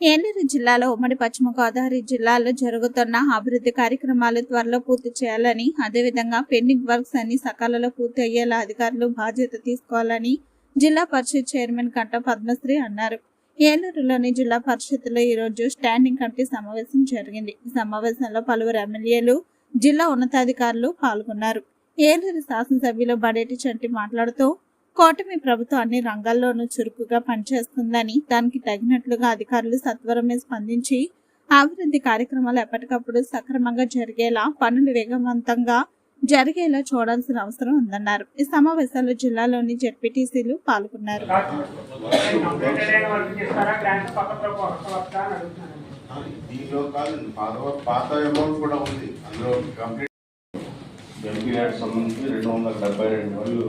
ఏలూరు జిల్లాలో ఉమ్మడి పశ్చిమ గోదావరి జిల్లాలో జరుగుతున్న అభివృద్ధి కార్యక్రమాలు త్వరలో పూర్తి చేయాలని అదేవిధంగా పెండింగ్ వర్క్స్ అన్ని సకాలంలో పూర్తి అయ్యేలా అధికారులు బాధ్యత తీసుకోవాలని జిల్లా పరిషత్ చైర్మన్ కంట పద్మశ్రీ అన్నారు. ఏలూరులోని జిల్లా పరిషత్లో ఈ రోజు స్టాండింగ్ కమిటీ సమావేశం జరిగింది. ఈ సమావేశంలో పలువురు ఎమ్మెల్యేలు జిల్లా ఉన్నతాధికారులు పాల్గొన్నారు. ఏలూరు శాసనసభ్యులు బడేటి చంటి మాట్లాడుతూ కూటమి ప్రభుత్వం అన్ని రంగాల్లోనూ చురుకుగా పనిచేస్తుందని దానికి తగినట్లుగా అధికారులు సత్వరమే స్పందించి అభివృద్ధి కార్యక్రమాలు ఎప్పటికప్పుడు సక్రమంగా జరిగేలా పనులు వేగవంతంగా జరిగేలా చూడాల్సిన అవసరం ఉందన్నారు. ఈ సమావేశంలో జిల్లాలోని జెడ్పీటీసీలు పాల్గొన్నారు. దీనిలో పాత అమౌంట్ కూడా ఉంది. అందులో కంప్లీట్ సంబంధించి రెండు వందల డెబ్బై రెండు మరియు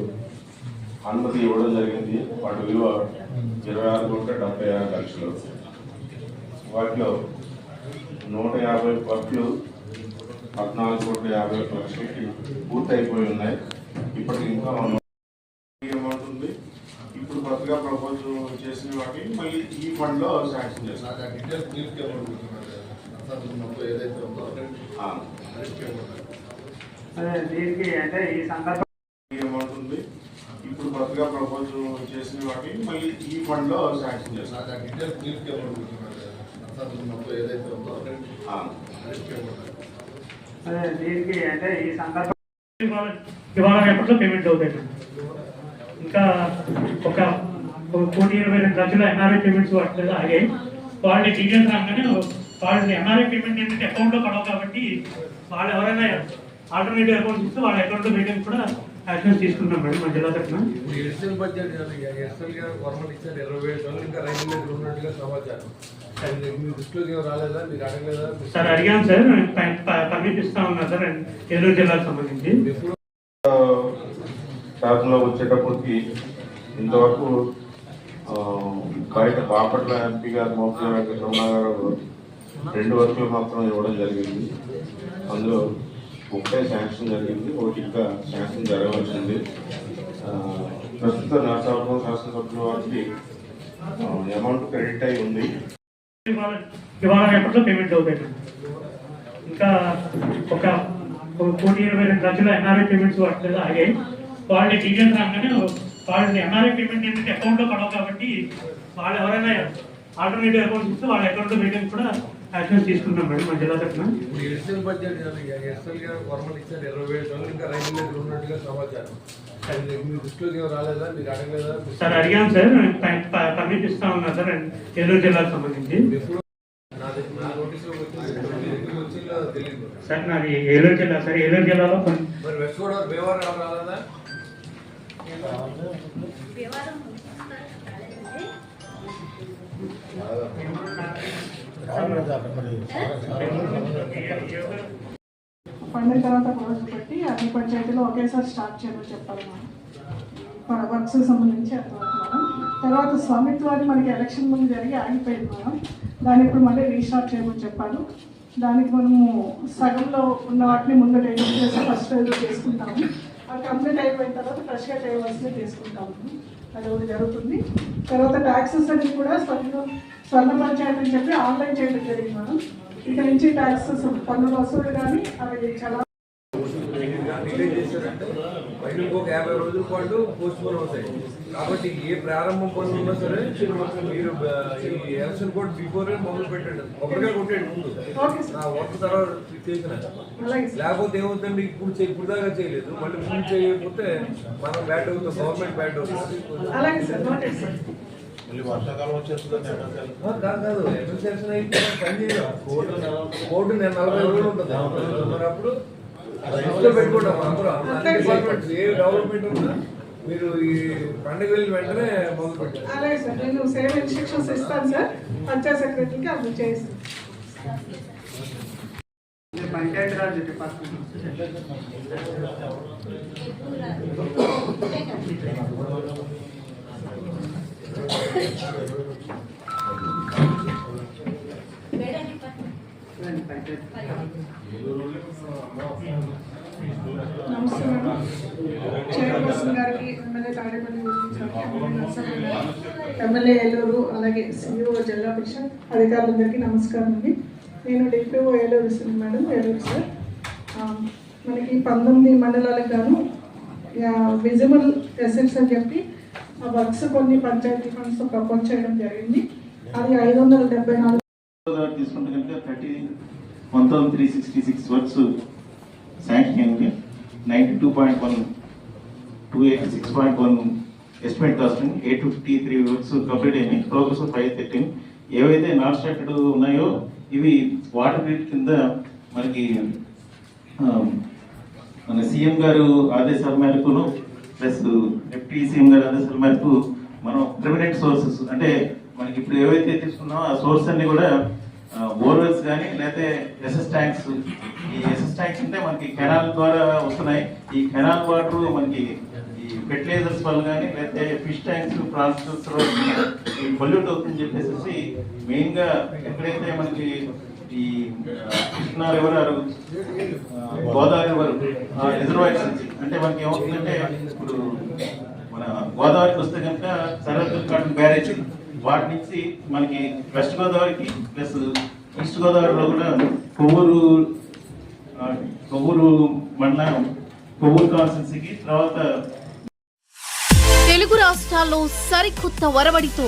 అనుమతి ఇవ్వడం జరిగింది. వాటి విలువ ఇరవై ఆరు కోట్ల డెబ్బై ఆరు లక్షలు. వాటిలో నూట యాభై కోట్లు పద్నాలుగు కోట్ల యాభై ఒక్క లక్షలకి పూర్తయిపోయి ఉన్నాయి. ఇప్పటికి ఇంకా అమౌంట్ ఉంది. ఇప్పుడు కొత్తగా ప్రపోజల్ చేసిన వాటిని మళ్ళీ ఈ ఫండ్లో శాంక్షన్ చేస్తాం. దీనికి అంటే ఈ సందర్భం ఈ అమౌంట్ ఉంది ఇప్పుడు కొత్తగా ప్రపోజల్ చేసిన వాటిని మళ్ళీ ఈ ఫండ్లో శాంక్షన్ చేస్తాం దీనికి అంటే ఈ సందర్భం ఇవాళ రేపట్లో పేమెంట్ అవుతాయి. ఇంకా ఒక కోటి ఇరవై రెండు లక్షల ఎన్ఆర్ఐ పేమెంట్స్ అట్లా ఆగాయి. వాళ్ళ డీటెయిల్స్ రాగానే వాళ్ళ ఎన్ఆర్ఐ పేమెంట్ ఏంటంటే అకౌంట్లో పడవు కాబట్టి వాళ్ళు ఎవరైనా ఆల్టర్నేటివ్ అకౌంట్స్ ఇస్తే వాళ్ళ అకౌంట్లో వేయడానికి కూడా యాక్షన్స్ తీసుకుంటాం మేడం మా జిల్లా తరఫున. ఇప్పుడు ఎస్ఎల్ బడ్జెట్ ఎస్ఎల్గా గవర్నమెంట్ ఇచ్చారు ఇరవై వేలు టన్నులు ఇంకా రైతు మీద ఉన్నట్టుగా సమాచారం. అది మీ దృష్టిలోకి ఏం రాలేదా? మీరు అడగలేదా? సార్ అడిగాను సార్ పర్మిట్ ఇస్తా ఉన్నారు సార్ ఏలూరు జిల్లాకు సంబంధించి. శాసనంలో వచ్చేటప్పటికి ఇంతవరకు ఆ, బయట బాపట్ల ఎంపీ గారు మోపీ వెంకటరమణ గారు రెండు వర్కులు మాత్రం ఇవ్వడం జరిగింది. అందులో ముప్పై శాంక్షన్ జరిగింది. ఒకటి ఇంకా శాంక్షన్ జరగవలసింది. ప్రస్తుత నరసాపురం శాసనసభ్యుల వారికి అమౌంట్ క్రెడిట్ అయి ఉంది. ఇవాళ రేపట్లో పేమెంట్ అవుతాయి. ఇంకా ఒక కోటి ఇరవై రెండు లక్షల ఎన్ఆర్ఐ పేమెంట్స్ వాటిలో ఆగాయి. వాళ్ళని డీటెయిల్స్ రాగానే వాళ్ళని ఎన్ఆర్ఐ పేమెంట్ ఏంటంటే అకౌంట్లో పడవు కాబట్టి వాళ్ళు ఎవరైనా ఆల్టర్నేటివ్ అకౌంట్స్ ఇస్తే వాళ్ళ అకౌంట్లో వేయడానికి కూడా యాక్షన్స్ తీసుకుంటాం మేడం మా జిల్లా తరఫున. ఇప్పుడు ఎస్ఎల్ బడ్జెట్ ఎస్ఎల్గా గవర్నమెంట్ ఇచ్చారు ఇరవై వేలు టన్నులు ఇంకా రైతు మీద ఉన్నట్టుగా సమాచారం. అది మీ దృష్టిలోకి ఏం రాలేదా? మీరు అడగలేదా? సార్ అడిగాను సార్ పర్మిట్ ఇస్తా ఉన్నారు సార్ ఏలూరు జిల్లాకు సంబంధించి. సార్ నాది ఏలూరు జిల్లా సార్ ఏలూరు జిల్లాలో రాలేదా? పండిన తర్వాత రోజు పెట్టి అన్ని పంచాయతీలో ఒకేసారి స్టార్ట్ చేయమని చెప్పాలి మనం వర్క్స్ సంబంధించి అర్థమవుతున్నాం మేడం. తర్వాత స్వామిత్వాన్ని మనకి ఎలక్షన్ ముందు జరిగి ఆగిపోయింది మేడం. దాన్ని ఇప్పుడు మళ్ళీ రీస్టార్ట్ చేయమని చెప్పాను దానికి మనము సగంలో ఉన్న వాటిని ముందు డెలివరీ చేసి ఫస్ట్ రైజ్ చేసుకుంటాము. అది కంప్లీట్ అయిపోయిన తర్వాత ఫ్రెష్గా చేయవలసింది తీసుకుంటాము అది ఒకటి జరుగుతుంది. తర్వాత ట్యాక్సెస్ అన్ని కూడా స్వర్ణ స్వర్ణ పంచాయతీ అని చెప్పి ఆన్లైన్ చేయడం జరిగింది మేడం. ఇక నుంచి ట్యాక్సెస్ పన్నుల వసూలు కానీ అవి చాలా ఇంకొక యాభై రోజుల పాటు పోస్ట్ పోన్ అవుతాయి కాబట్టి ఏ ప్రారంభం పనులు ఉన్నా సరే మీరు ఈ ఎలక్షన్ కోడ్ బిఫోర్ మొదలు పెట్టండి. ఒకరిగా కొట్టండి ముందు. వర్క్ తర్వాత చేసిన. లేకపోతే ఏమవుతుంది? ఇప్పుడు ఇప్పుడు దాకా చేయలేదు. మళ్ళీ ముందు చేయకపోతే మనం బ్యాడ్ అవుతాం. గవర్నమెంట్ బ్యాడ్ అవుతుంది. కాదు కాదు ఎమర్జెన్సీ అయితే పని చేయాలి. కోర్టు నేను నలభై రోజులు ఉంటుంది. మరి అప్పుడు దృష్టిలో పెట్టుకుంటాం అందరూ. డిపార్ట్మెంట్స్ ఏ డెవలప్మెంట్ ఉన్నా మీరు ఈ పండుగ వెళ్ళి వెంటనే మొదలు పెట్టారు అలాగే సార్ నేను సేమ్ ఇన్స్ట్రక్షన్స్ ఇస్తాను సార్. పంచాయత్ సెక్రటరీకి అది చేస్తాను ఇది పంచాయతీరాజ్ డిపార్ట్మెంట్. పంచాయతీ నమస్తే మేడం చైర్పర్సన్ గారికి ఎమ్మెల్యే తాడేపల్లి ఎమ్మెల్యే ఏలూరు అలాగే సిఇఓ జిల్లా పరిషత్ అధికారులందరికీ నమస్కారం అండి. నేను DPO Eluru sir madam Eluru sir. మనకి పంతొమ్మిది మండలాలకు గాను విజిబుల్ ఎసెట్స్ అని చెప్పి ఆ వర్క్స్ కొన్ని పంచాయతీ ఫండ్స్ ప్రపోజ్ చేయడం జరిగింది. అది ఐదు వందల డెబ్బై నాలుగు గోదావరి తీసుకుంటే కనుక thirty one thousand three sixty six works sanction అయింది. Ninety two point one two eighty six point one estimate costing eight fifty three works complete అయినాయి. ప్రోగ్రెస్ ఫైవ్ థర్టీన్ ఏవైతే నాన్ స్టార్టెడ్ ఉన్నాయో ఇవి వాటర్ గ్రిడ్ కింద మనకి మన CM గారు ఆదేశాల మేరకును ప్లస్ డిప్యూటీ సీఎం గారు ఆదేశాల మేరకు మనం ప్రిమినెంట్ సోర్సెస్ అంటే మనకి ఇప్పుడు ఏవైతే తీసుకున్నామో ఆ సోర్స్ అన్ని కూడా బోర్వెల్స్ కానీ లేకపోతే ఎస్ఎస్ ట్యాంక్స్ ఈ ఎస్ఎస్ ట్యాంక్స్ అంటే మనకి కెనాల్ ద్వారా వస్తున్నాయి. ఈ కెనాల్ వాటర్ మనకి ఈ ఫెర్టిలైజర్స్ వల్ల కానీ లేకపోతే ఫిష్ ట్యాంక్స్ ప్రాన్స్ పొల్యూట్ అవుతుందని చెప్పేసి మెయిన్గా ఎక్కడైతే మనకి ఈ కృష్ణా రివర్ ఆరు గోదావరి రివర్ రిజర్వాయర్స్ నుంచి. అంటే మనకి ఏమవుతుందంటే ఇప్పుడు మన గోదావరికి వస్తే కనుక సరహద్దు కాటన్ బ్యారేజ్ వాటి నుంచి మనకి వెస్ట్ గోదావరికి ప్లస్ ఈస్ట్ గోదావరిలో కూడా కొవ్వూరు కొవ్వూరు మండలం కొవ్వూరు కాన్స్టిట్యున్సీకి తర్వాత తెలుగు రాష్ట్రాల్లో సరికొత్త వరవడితో